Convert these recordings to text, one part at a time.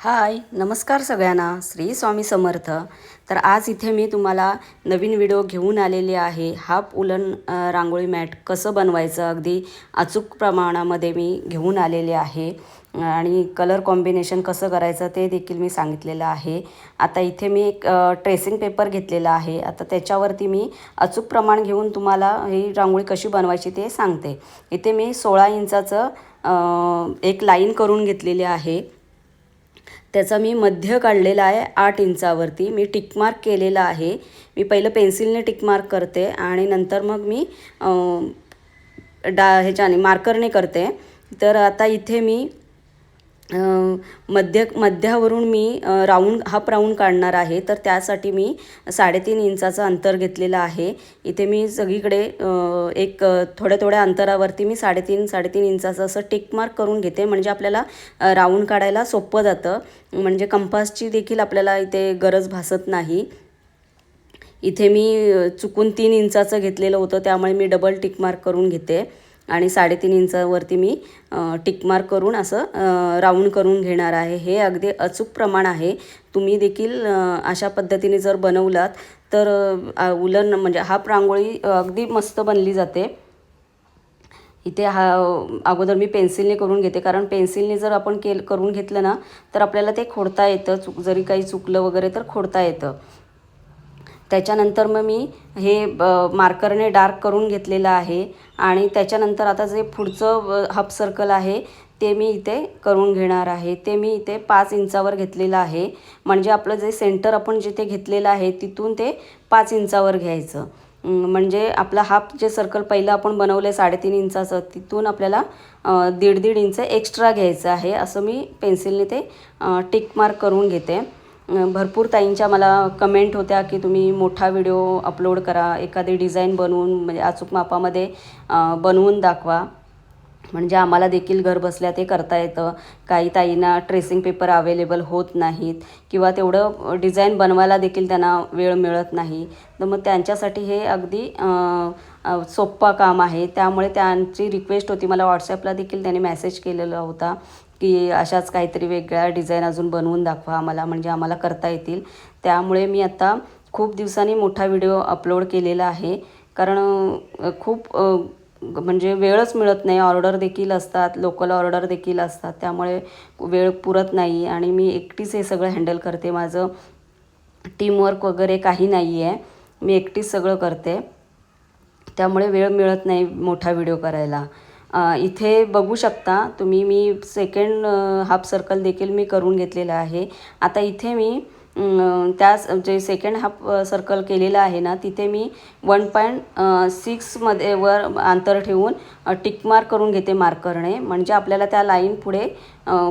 हाय नमस्कार सगळ्यांना. श्री स्वामी समर्थ. तर आज इथे मी तुम्हाला नवीन व्हिडिओ घेऊन आलेले आहे. हाफ उलन रांगोळी मॅट कसं बनवायचं अगदी अचूक प्रमाणामध्ये मी घेऊन आलेले आहे. आणि कलर कॉम्बिनेशन कसं करायचं ते देखील मी सांगितलेलं आहे. आता इथे मी एक ट्रेसिंग पेपर घेतलेला आहे. आता त्याच्यावरती मी अचूक प्रमाण घेऊन तुम्हाला ही रांगोळी कशी बनवायची ते सांगते. इथे मी सोळा इंचाचं एक लाईन करून घेतलेली आहे. त्याचा मी मध्य काढलेला आहे आठ इंचावरती. मी टिकमार्क केलेला आहे. मी पहिलं पेन्सिलने टिकमार्क करते आणि नंतर मग मी डा ह्याच्याने मार्करने करते. तर आता इथे मी मध्य मध्यावरून मी राऊंड हाफ राऊंड काढणार आहे. तर त्यासाठी मी साडेतीन इंचाचं अंतर घेतलेलं आहे. इथे मी सगळीकडे एक थोड्या थोड्या अंतरावरती मी साडेतीन साडेतीन इंचाचं असं टिक मार्क करून घेते. म्हणजे आपल्याला राऊंड काढायला सोपं जातं. म्हणजे कंपासची देखील आपल्याला इथे गरज भासत नाही. इथे मी चुकून तीन इंचाचं घेतलेलं होतं. त्यामुळे मी डबल टिक मार्क करून घेते. आणि साडेतीन इंचावरती मी टिकमार्क करून असं राऊंड करून घेणार आहे. हे अगदी अचूक प्रमाण आहे. तुम्ही देखील अशा पद्धतीने जर बनवलात तर उलन म्हणजे हाफ रांगोळी अगदी मस्त बनली जाते. इथे हा अगोदर मी पेन्सिलने करून घेते. कारण पेन्सिलने जर आपण केल करून घेतलं ना तर आपल्याला ते खोडता येतं. चुक जरी काही चुकलं वगैरे तर खोडता येतं. त्याच्यानंतर मग मी हे ब- मार्करने डार्क करून घेतलेलं आहे आणि त्याच्यानंतर आता जे पुढचं हाफ सर्कल आहे ते मी इथे करून घेणार आहे. ते मी इथे पाच इंचावर घेतलेलं आहे. म्हणजे आपलं जे सेंटर आपण जिथे घेतलेलं आहे तिथून ते पाच इंचावर घ्यायचं. म्हणजे आपला हाफ जे सर्कल पहिलं आपण बनवलं आहे साडेतीन इंचाचं तिथून आपल्याला दीड दीड इंच एक्स्ट्रा घ्यायचं आहे असं मी पेन्सिलने ते टिक मार्क करून घेते. भरपूर ताईंच्या मला कमेंट होत्या की तुम्ही मोठा व्हिडिओ अपलोड करा एखादी डिझाईन बनवून म्हणजे अचूक मापामध्ये बनवून दाखवा. म्हणजे आम्हाला देखील घर बसल्या ते करता येतं. काही ताईंना ट्रेसिंग पेपर अवेलेबल होत नाहीत किंवा तेवढं डिझाईन बनवायला देखील त्यांना वेळ मिळत नाही. तर मग त्यांच्यासाठी हे अगदी सोप्पा सोप्पं काम आहे. त्यामुळे त्यांची रिक्वेस्ट होती. मला व्हॉट्सॲपला देखील त्यांनी मेसेज केलेला होता. की अशाच काहीतरी वेगळ्या डिझाईन अजून बनवून दाखवा आम्हाला म्हणजे आम्हाला करता येतील. त्यामुळे मी आता खूप दिवसांनी मोठा व्हिडिओ अपलोड केलेला आहे. कारण खूप म्हणजे वेळच मिळत नाही. ऑर्डर देखील असतात लोकल ऑर्डर देखील असतात. त्यामुळे वेळ पुरत नाही आणि मी एकटीच हे सगळं हँडल करते. माझं टीमवर्क वगैरे काही नाही आहे मी एकटीच सगळं करते. त्यामुळे वेळ मिळत नाही मोठा व्हिडिओ करायला. इथे बघू शकता तुम्ही मी सेकंड हाफ सर्कल देखील मी करून घेतलेला आहे. आता इथे मी त्यास जे सेकंड हाफ सर्कल केलेलं आहे ना तिथे मी वन पॉईंट सिक्समध्ये वर अंतर ठेवून टिक मार्क करून घेते मार्करने म्हणजे आपल्याला त्या लाईन पुढे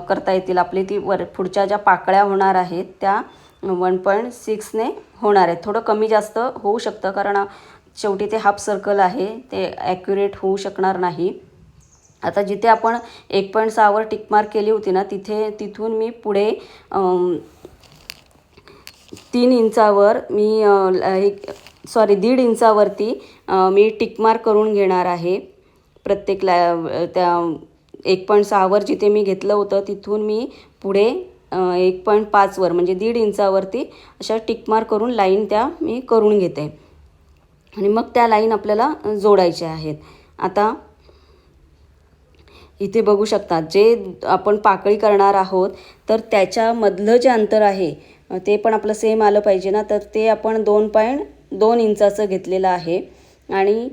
करता येतील. आपली ती वर पुढच्या ज्या पाकळ्या होणार आहेत त्या वन पॉईंट सिक्सने होणार आहेत. थोडं कमी जास्त होऊ शकतं कारण शेवटी ते हाफ सर्कल आहे ते ॲक्युरेट होऊ शकणार नाही. आता जिथे आपण एक पॉईंट सहावर टिकमार्क केली होती ना तिथे तिथून मी पुढे तीन इंचावर मी ल- एक सॉरी दीड इंचावरती मी टिकमार्क करून घेणार आहे. प्रत्येक ला त्या एक पॉईंट सहावर जिथे मी घेतलं होतं तिथून मी पुढे एक पॉईंट पाचवर म्हणजे दीड इंचावरती अशा टिकमार्क करून लाईन त्या मी करून घेते. आणि मग त्या लाईन आपल्याला जोडायच्या आहेत. आता इथे बघू शकता जे आपण पाकळी करणार आहोत तर त्याच्यामधलं जे अंतर आहे ते पण आपलं सेम आलं पाहिजे ना? तर ते आपण दोन पॉईंट दोन इंचाचं घेतलेलं आहे. आणि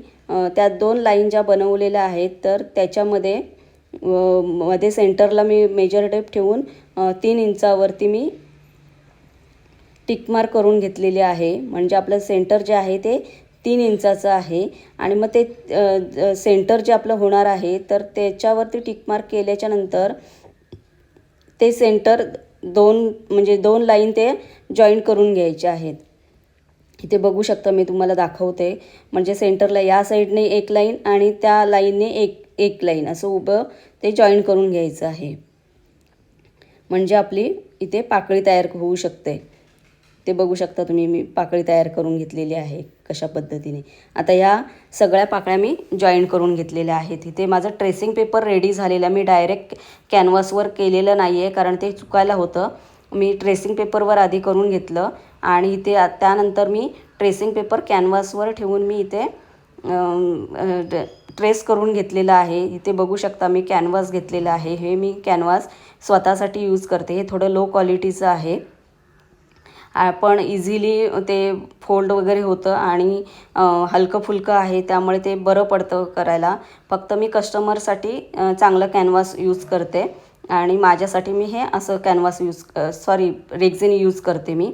त्या दोन लाईन ज्या बनवलेल्या आहेत तर त्याच्यामध्ये मध्ये सेंटरला मी मेजर टेप ठेवून तीन इंचावरती मी टिकमार करून घेतलेली आहे. म्हणजे आपलं सेंटर जे आहे ते तीन इंचाचं आहे. आणि मग ते सेंटर जे आपलं होणार आहे तर त्याच्यावरती टिकमार्क केल्याच्यानंतर ते सेंटर दोन म्हणजे दोन लाईन ते जॉईंट करून घ्यायचे आहेत. इथे बघू शकता मी तुम्हाला दाखवते. म्हणजे सेंटरला या साईडने एक लाईन आणि त्या लाईनने एक एक लाईन असं उभं ते जॉईन करून घ्यायचं आहे. म्हणजे आपली इथे पाकळी तयार होऊ शकते. ते बघू शकता तुम्ही मी पाकळी तयार करून घेतलेली आहे कशा पद्धतीने. आता या सगळ्या पाकळ्या मी जॉईन करून घेतलेल्या आहेत इथे. माझं ट्रेसिंग पेपर रेडी झालेलं मी डायरेक्ट कॅनव्हासवर केलेलं नाही आहे कारण ते चुकायला होतं. मी ट्रेसिंग पेपरवर आधी करून घेतलं आणि इथे त्यानंतर मी ट्रेसिंग पेपर कॅनव्हासवर ठेवून मी इथे ट्रेस करून घेतलेलं आहे. इथे बघू शकता मी कॅनव्हास घेतलेलं आहे. हे मी कॅनव्हास स्वतःसाठी यूज करते. हे थोडं लो क्वालिटीचं आहे. पण इझिली ते फोल्ड वगैरे होतं आणि हलकं फुलकं आहे त्यामुळे ते बरं पडतं करायला. फक्त मी कस्टमरसाठी चांगलं कॅनव्हास यूज करते आणि माझ्यासाठी मी हे असं canvas use sorry rexine use करते मी.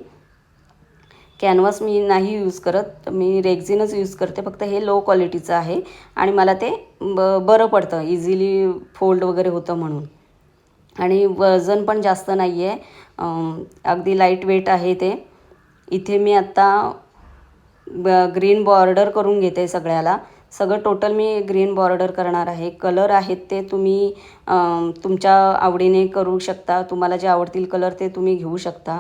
कॅनव्हास मी नाही यूज करत मी रेक्झिनच यूज करते फक्त हे लो क्वालिटीचं आहे आणि मला ते ब बरं पडतं इझिली फोल्ड वगैरे होतं म्हणून. आणि वजन पण जास्त नाही आहे अगदी लाइट वेट आहे ते. इथे मी आत्ता ब ग्रीन बॉर्डर करून घेते सगळ्याला. सगळं टोटल मी ग्रीन बॉर्डर करणार आहे. कलर आहेत ते तुम्ही तुमच्या आवडीने करू शकता. तुम्हाला जे आवडतील कलर ते तुम्ही घेऊ शकता.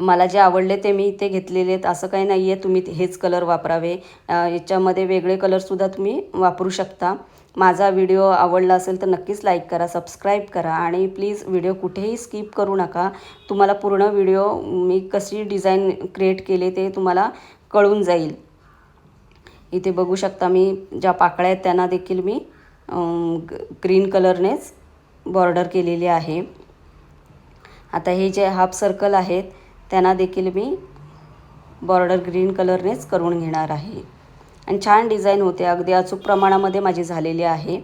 मला जे आवडले ते मी इथे घेतलेले आहेत. असं काही नाही आहे तुम्ही हेच कलर वापरावे. याच्यामध्ये वेगळे कलरसुद्धा तुम्ही वापरू शकता. माझा व्हिडिओ आवडला असेल तर नक्कीच लाईक करा सबस्क्राईब करा आणि प्लीज व्हिडिओ कुठेही स्किप करू नका. तुम्हाला पूर्ण व्हिडिओ मी कशी डिझाईन क्रिएट केले ते तुम्हाला कळून जाईल. इथे बघू शकता मी ज्या पाकळ्या आहेत त्यांना देखील मी ग- ग्रीन कलरनेच बॉर्डर केलेली आहे. आता हे जे हाफ सर्कल आहेत त्यांना देखील मी बॉर्डर ग्रीन कलरनेच करून घेणार आहे. आणि छान डिझाईन होते. अगदी अचूक प्रमाणामध्ये माझी झालेली आहे.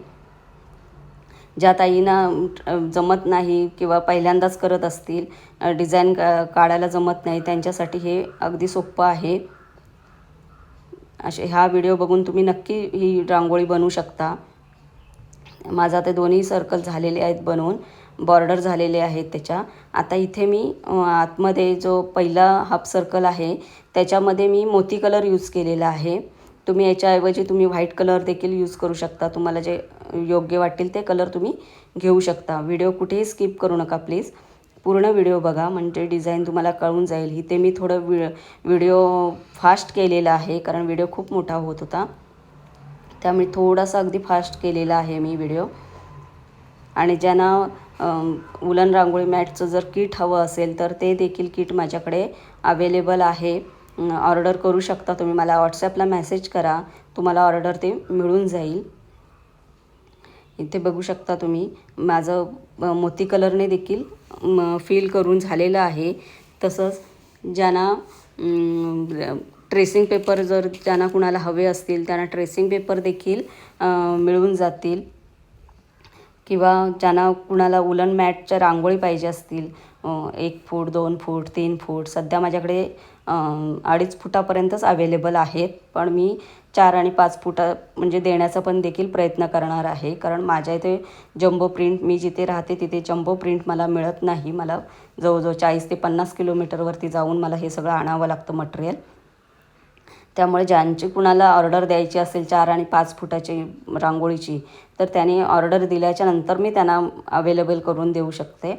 ज्या ताईंना जमत नाही किंवा पहिल्यांदाच करत असतील डिझाईन का काढायला जमत नाही त्यांच्यासाठी हे अगदी सोपं आहे. असे हा व्हिडिओ बघून तुम्ही नक्की ही रांगोळी बनवू शकता. माझा ते दोन्ही सर्कल झालेले आहेत बनवून बॉर्डर झालेले आहेत त्याच्या. आता इथे मी आतमध्ये जो पहिला हाफ सर्कल आहे त्याच्यामध्ये मी मोती कलर यूज केलेला आहे. तुम्ही याच्याऐवजी तुम्ही व्हाईट कलर देखील यूज करू शकता. तुम्हाला जे योग्य वाटतील ते कलर तुम्ही घेऊ शकता. व्हिडिओ कुठेही स्किप करू नका प्लीज पूर्ण व्हिडिओ बघा. म्हणजे डिझाईन तुम्हाला कळून जाईल. इथे मी थोडं वि व्हिडिओ फास्ट केलेला आहे कारण व्हिडिओ खूप मोठा होत होता. त्यामुळे थोडासा अगदी फास्ट केलेला आहे मी व्हिडिओ. आणि ज्यांना उलन रांगोळी मॅटचं जर किट हवं असेल तर ते देखील किट माझ्याकडे अवेलेबल आहे. ऑर्डर करू शकता तुम्ही. मला व्हॉट्सॲपला मेसेज करा. तुम्हाला ऑर्डर ते मिळून जाईल. इथे बघू शकता तुम्ही. माझं मोती कलरने देखील फील करून झालेलं आहे. तसंच ज्यांना ट्रेसिंग पेपर जर ज्यांना कुणाला हवे असतील त्यांना ट्रेसिंग पेपर देखील मिळून जातील. किंवा ज्यांना कुणाला उलन मॅटच्या रांगोळी पाहिजे असतील एक फूट दोन फूट तीन फूट सध्या माझ्याकडे अडीच फुटापर्यंतच अवेलेबल आहेत. पण मी चार आणि पाच फुटा म्हणजे देण्याचा पण देखील प्रयत्न करणार आहे. कारण माझ्या इथे जम्बो प्रिंट मी जिथे राहते तिथे जम्बो प्रिंट मला मिळत नाही. मला जवळजवळ चाळीस ते पन्नास किलोमीटरवरती जाऊन मला हे सगळं आणावं लागतं मटेरियल त्यामुळे ज्यांची कुणाला ऑर्डर द्यायची असेल चार आणि पाच फुटाची रांगोळीची तर त्याने ऑर्डर दिल्याच्या नंतर मी त्यांना अवेलेबल करून देऊ शकते.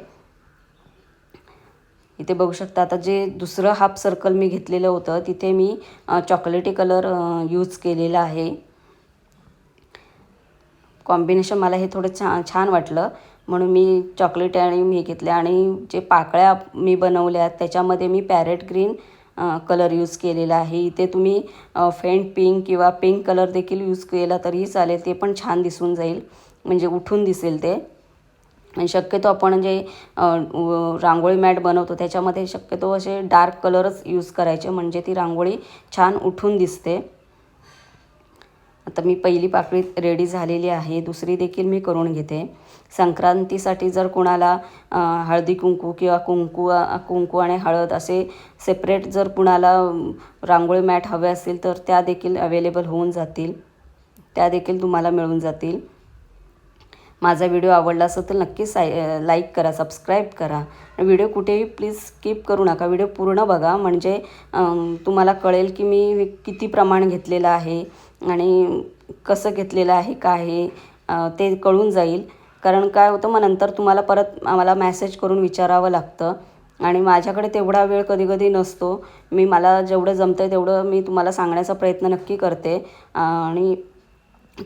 इथे बघू शकता आता जे दुसरं हाफ सर्कल मी घेतलेलं होतं तिथे मी चॉकलेटी कलर यूज केलेला आहे. कॉम्बिनेशन मला हे थोडं छान छान वाटलं. म्हणून मी चॉकलेट आणि मी घेतल्या घेतले आणि जे पाकळ्या मी बनवल्या त्याच्यामध्ये मी पॅरेट ग्रीन कलर यूज केलेला आहे. इथे तुम्ही फेंट पिंक किंवा पिंक कलर देखील यूज केला तरीही चालेल ते पण छान दिसून जाईल. म्हणजे उठून दिसेल ते. आणि शक्यतो आपण जे रांगोळी मॅट बनवतो त्याच्यामध्ये शक्यतो असे डार्क कलरच यूज करायचे म्हणजे ती रांगोळी छान उठून दिसते. आता मी पहिली पाकळी रेडी झालेली आहे दुसरी देखील मी करून घेते. संक्रांतीसाठी जर कोणाला हळदी कुंकू किंवा कुंकू कुंकू आणि हळद असे सेपरेट जर कुणाला रांगोळी मॅट हवे असतील तर त्या देखील अवेलेबल होऊन जातील. त्या देखील तुम्हाला मिळून जातील. माझा व्हिडिओ आवडला असेल तर नक्कीच साय लाईक करा सबस्क्राईब करा. व्हिडिओ कुठेही प्लीज स्किप करू नका. व्हिडिओ पूर्ण बघा. म्हणजे तुम्हाला कळेल की मी किती प्रमाण घेतलेलं आहे आणि कसं घेतलेलं आहे काय आहे ते कळून जाईल. कारण काय होतं मग नंतर तुम्हाला परत आम्हाला मॅसेज करून विचारावं लागतं. आणि माझ्याकडे तेवढा वेळ कधी कधी नसतो. मी मला जेवढं जमतं आहे तेवढं मी तुम्हाला सांगण्याचा प्रयत्न नक्की करते. आणि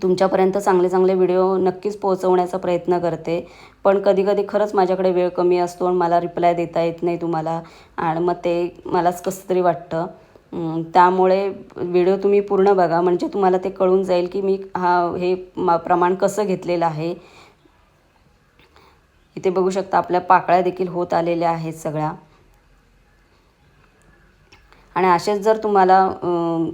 तुमच्यापर्यंत चांगले चांगले व्हिडिओ नक्कीच पोहोचवण्याचा प्रयत्न करते. पण कधीकधी खरंच माझ्याकडे वेळ कमी असतो आणि मला रिप्लाय देता येत नाही तुम्हाला. आणि मग ते मलाच कसं तरी वाटतं. त्यामुळे व्हिडिओ तुम्ही पूर्ण बघा. म्हणजे तुम्हाला ते कळून जाईल की मी हा हे मा प्रमाण कसं घेतलेलं आहे. इथे बघू शकता आपल्या पाकळ्या देखील होत आलेल्या आहेत सगळ्या. आणि असेच जर तुम्हाला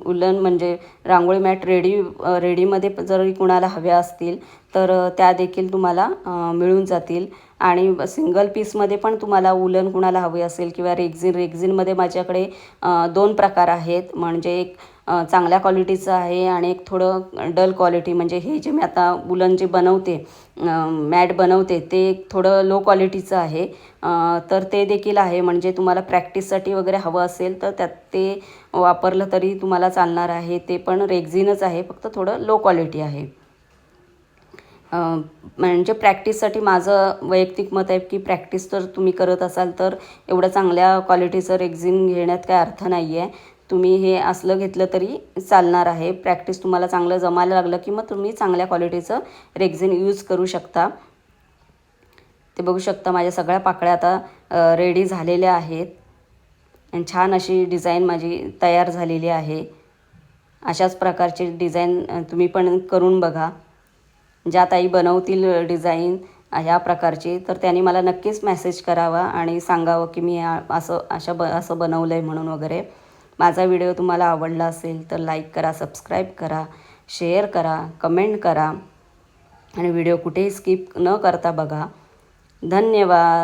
उलन म्हणजे रांगोळी मॅट रेडी रेडीमध्ये जरी जर कुणाला हव्या असतील तर त्या देखील तुम्हाला मिळून जातील. आणि सिंगल पीसमध्ये पण तुम्हाला उलन कुणाला हवी असेल किंवा रेग्झिन रेग्झिनमध्ये माझ्याकडे दोन प्रकार आहेत. म्हणजे एक चांगल्या क्वालिटीचं आहे आणि एक थोडं डल क्वालिटी म्हणजे हे जे मी आता वुलन जे बनवते मॅट बनवते ते एक थोडं लो क्वालिटीचं आहे. तर ते देखील आहे म्हणजे तुम्हाला प्रॅक्टिससाठी वगैरे हवं असेल तर त्यात ते वापरलं तरी तुम्हाला चालणार आहे. ते पण रेग्झिनच आहे फक्त थोडं लो क्वालिटी आहे. म्हणजे प्रॅक्टिससाठी माझं वैयक्तिक मत आहे की प्रॅक्टिस जर तुम्ही करत असाल तर एवढं चांगल्या क्वालिटीचं रेग्झिन घेण्यात काय अर्थ नाही आहे तुम्ही हे असलं घेतलं तरी चालणार आहे. प्रॅक्टिस तुम्हाला चांगलं जमायला लागलं की मग तुम्ही चांगल्या क्वालिटीचं रेक्झिन यूज करू शकता. ते बघू शकता माझ्या सगळ्या पाकळ्या आता रेडी झालेल्या आहेत. आणि छान अशी डिझाईन माझी तयार झालेली आहे. अशाच प्रकारची डिझाईन तुम्ही पण करून बघा. ज्या ताई बनवतील डिझाईन ह्या प्रकारची तर त्यांनी मला नक्कीच मेसेज करावा आणि सांगावं की मी असं अशा ब असं बनवलं आहे म्हणून वगैरे. माझा व्हिडिओ तुम्हाला आवडला असेल तर लाईक करा सबस्क्राईब करा शेअर करा कमेंट करा. आणि व्हिडिओ कुठेही स्किप न करता बघा. धन्यवाद.